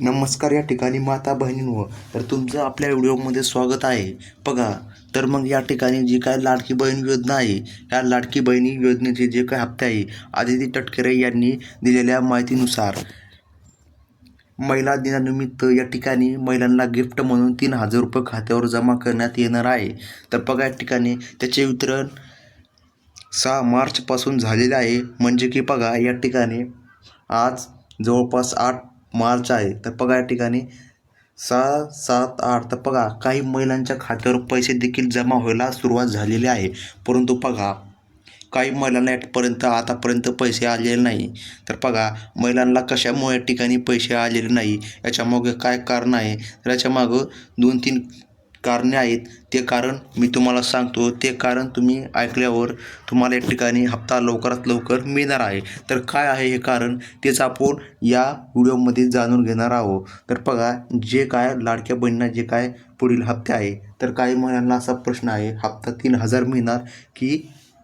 नमस्कार या ठिकाणी माता बहिणींवर तर तुमचं आपल्या व्हिडिओमध्ये स्वागत आहे. बघा तर मग या ठिकाणी जी काय लाडकी बहीण योजना आहे या लाडकी बहिणी योजनेचे जे काय हप्ते आहे आदिती तटकरे यांनी दिलेल्या माहितीनुसार महिला दिनानिमित्त या ठिकाणी महिलांना गिफ्ट म्हणून तीन हजार रुपये खात्यावर जमा करण्यात येणार आहे. तर बघा या ठिकाणी त्याचे वितरण सहा मार्चपासून झालेले आहे. म्हणजे की बघा या ठिकाणी आज जवळपास आठ मार्च आहे तर बघा या ठिकाणी सहा सात आठ तर बघा काही महिलांच्या खात्यावर पैसे देखील जमा व्हायला सुरुवात झालेली आहे. परंतु बघा काही महिलांना यापर्यंत आतापर्यंत पैसे आलेले नाही. तर बघा महिलांना कशामुळे या ठिकाणी पैसे आलेले नाही? याच्यामागे काय कारण आहे? तर याच्यामागं दोन तीन कारणे आहेत. ते कारण मी तुम्हाला सांगतो. ते कारण तुम्ही ऐकल्यावर तुम्हाला या ठिकाणी हप्ता लवकरात लवकर मिळणार आहे. तर काय आहे हे कारण? तेच आपण या व्हिडिओमध्ये जाणून घेणार आहोत. तर बघा जे काय लाडक्या बहिणींना जे काय पुढील हप्ते आहे तर काही महिलांना असा प्रश्न आहे. हप्ता तीन हजार मिळणार की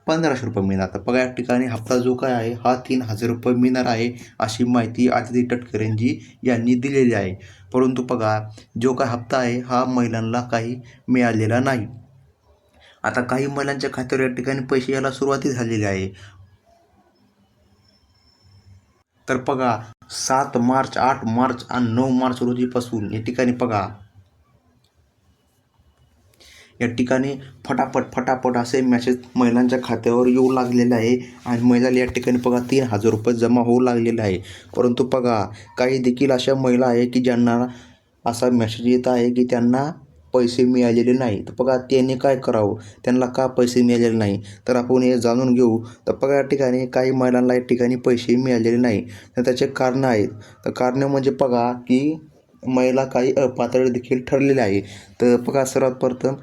पंधराशे रुपये मिळणार तर बघा या ठिकाणी हप्ता जो काय आहे हा तीन हजार रुपये मिळणार आहे अशी माहिती आदिती तटकरेंजी यांनी दिलेली आहे. परंतु बघा जो काय हप्ता आहे हा महिलांना काही मिळालेला नाही. आता काही महिलांच्या खात्यावर या ठिकाणी पैसे यायला सुरुवाती झालेली आहे. तर बघा सात मार्च आठ मार्च आणि नऊ मार्च रोजीपासून या ठिकाणी बघा या ठिकाणी फटाफट फटाफट असे मॅसेज महिलांच्या खात्यावर येऊ लागलेले आहे. आणि महिलाला या ठिकाणी बघा तीन हजार रुपये जमा होऊ लागलेले आहे. परंतु बघा काही देखील अशा महिला आहे की ज्यांना असा मेसेज येत आहे की त्यांना पैसे मिळालेले नाही. तर बघा त्यांनी काय करावं? त्यांना का पैसे मिळालेले नाही? तर आपण हे जाणून घेऊ. तर बघा या ठिकाणी काही महिलांना या ठिकाणी पैसे मिळालेले नाही. तर त्याचे कारणं आहेत. तर कारणं म्हणजे बघा की महिला काही अपात्र देखील ठरलेले आहे तर बघा सर्वात प्रथम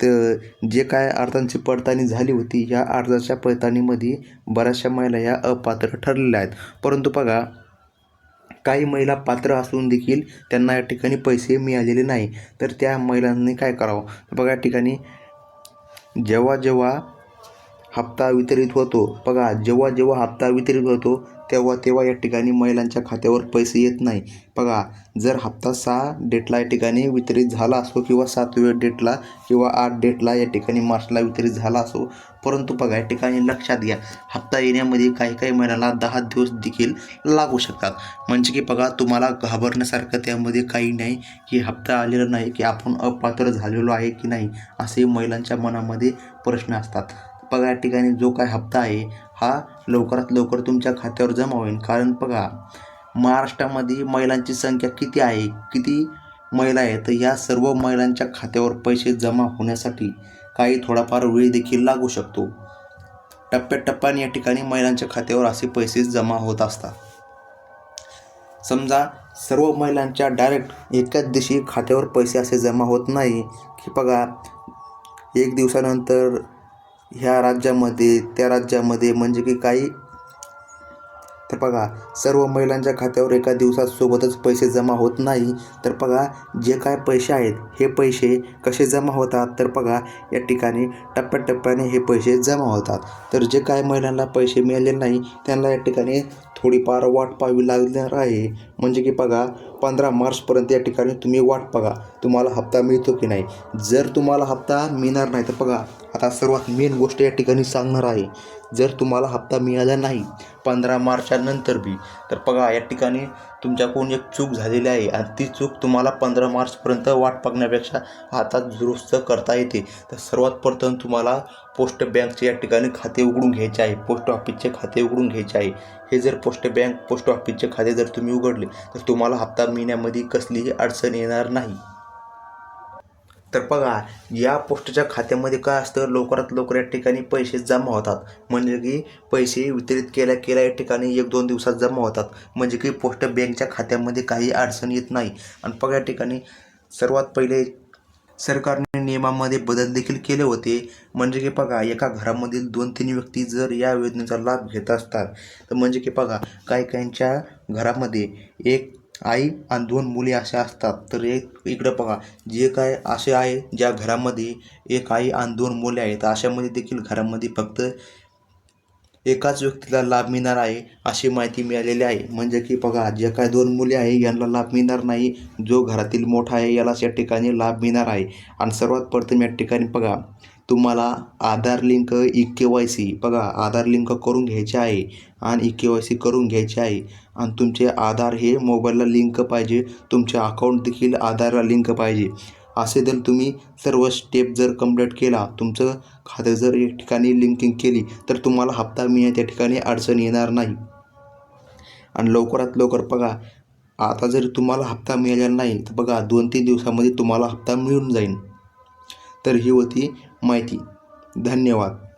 तर जे काय अर्जांची पडताळणी झाली होती या अर्जाच्या पडताळणीमध्ये बऱ्याचशा महिला या अपात्र ठरलेल्या आहेत. परंतु बघा काही महिला पात्र असून देखील त्यांना या ठिकाणी पैसे मिळालेले नाही. तर त्या महिलांनी काय करावं? बघा या ठिकाणी जेव्हा जेव्हा हप्ता वितरित होतो बघा जेव्हा जेव्हा हप्ता वितरित होतो तेव्हा तेव्हा या ठिकाणी महिलांच्या खात्यावर पैसे येत नाही. बघा जर हप्ता सहा डेटला या ठिकाणी वितरित झाला असो किंवा सातव्या डेटला किंवा आठ डेटला या ठिकाणी मार्चला वितरित झाला असो परंतु बघा या ठिकाणी लक्षात घ्या हप्ता येण्यामध्ये काही काही महिन्याला दहा दिवस देखील लागू शकतात. म्हणजे की बघा तुम्हाला घाबरण्यासारखं त्यामध्ये काही नाही की हप्ता आलेला नाही की आपण अपात्र झालेलो आहे की नाही असे महिलांच्या मनामध्ये प्रश्न असतात. बघा या ठिकाणी जो काय हप्ता आहे हा लवकरात लवकर तुमच्या खात्यावर जमा होईल. कारण बघा महाराष्ट्रामध्ये महिलांची संख्या किती आहे किती महिला आहेत तर या सर्व महिलांच्या खात्यावर पैसे जमा होण्यासाठी काही थोडाफार वेळ देखील लागू शकतो. टप्प्याटप्प्याने या ठिकाणी महिलांच्या खात्यावर असे पैसे जमा होत असतात. समजा सर्व महिलांच्या डायरेक्ट एकाच दिवशी खात्यावर पैसे असे जमा होत नाही. की बघा एक दिवसानंतर ह्या राज्यामध्ये त्या राज्यामध्ये म्हणजे की काही तर बघा सर्व महिलांच्या खात्यावर एका दिवसात सोबतच पैसे जमा होत नाही. तर बघा जे काय पैसे आहेत हे पैसे कसे जमा होतात? तर बघा या ठिकाणी टप्प्याटप्प्याने हे पैसे जमा होतात. तर जे काय महिलांना पैसे मिळाले नाही त्यांना या ठिकाणी थोडीफार वाट पाहावी लागणार आहे. म्हणजे की बघा पंधरा मार्चपर्यंत या ठिकाणी तुम्ही वाट बघा. तुम्हाला हप्ता मिळतो की नाही? जर तुम्हाला हप्ता मिळणार नाही तर बघा आता सर्वात मेन गोष्ट या ठिकाणी सांगणार आहे. जर तुम्हाला हप्ता मिळाला नाही पंधरा मार्चानंतर बी तर बघा या ठिकाणी तुमच्याकडून एक चूक झालेली आहे आणि ती चूक तुम्हाला पंधरा मार्चपर्यंत वाट बघण्यापेक्षा आता दुरुस्त करता येते. तर सर्वात प्रथम तुम्हाला पोस्ट बँकचे या ठिकाणी खाते उघडून घ्यायचे आहे. पोस्ट ऑफिसचे खाते उघडून घ्यायचे आहे. हे जर पोस्ट बँक पोस्ट ऑफिसचे खाते जर तुम्ही उघडले तर तुम्हाला हप्ता जमिन्यामध्ये कसलीही अडचण येणार नाही. तर बघा या पोस्टच्या खात्यामध्ये काय असतं? लवकरात लवकर या ठिकाणी पैसे जमा होतात. म्हणजे की पैसे वितरित केल्या केल्या या ठिकाणी एक दोन दिवसात जमा होतात. म्हणजे की पोस्ट बँकच्या खात्यामध्ये काही अडचण येत नाही. आणि बघा या ठिकाणी सर्वात पहिले सरकारने नियमामध्ये बदल देखील केले होते. म्हणजे की बघा एका घरामधील दोन तीन व्यक्ती जर या योजनेचा लाभ घेत असतात तर म्हणजे की बघा काही काहींच्या घरामध्ये एक आई आणि दोन मुली अशा असतात. तर एक इकडं बघा जे काय असे आहे ज्या घरामध्ये एक आई आणि दोन मुले आहेत अशामध्ये देखील घरामध्ये फक्त एकाच व्यक्तीला लाभ मिळणार आहे अशी माहिती मिळालेली आहे. म्हणजे की बघा ज्या काय दोन मुले आहे यांना लाभ मिळणार नाही. जो घरातील मोठा आहे यालाच या ठिकाणी लाभ मिळणार आहे. आणि सर्वात प्रथम या ठिकाणी बघा तुम्हाला Aadhaar link E K Y C बघा आधार लिंक करून घ्यायचे आहे आणि ई के वाय सी करून घ्यायचे आहे. आणि तुमचे आधार हे मोबाईलला लिंक पाहिजे तुमचे अकाउंट देखील आधारला लिंक पाहिजे. असे जर तुम्ही सर्व स्टेप जर कंप्लीट केला तुमचं खातं जर एक ठिकाणी लिंकिंग केली तर तुम्हाला हप्ता मिळण्यात त्या ठिकाणी अडचण येणार नाही. आणि लवकरात लवकर बघा आता जर तुम्हाला हप्ता मिळालेला नाही तर बघा दोन तीन दिवसामध्ये तुम्हाला हप्ता मिळून जाईल. तर ही होती माहिती. धन्यवाद.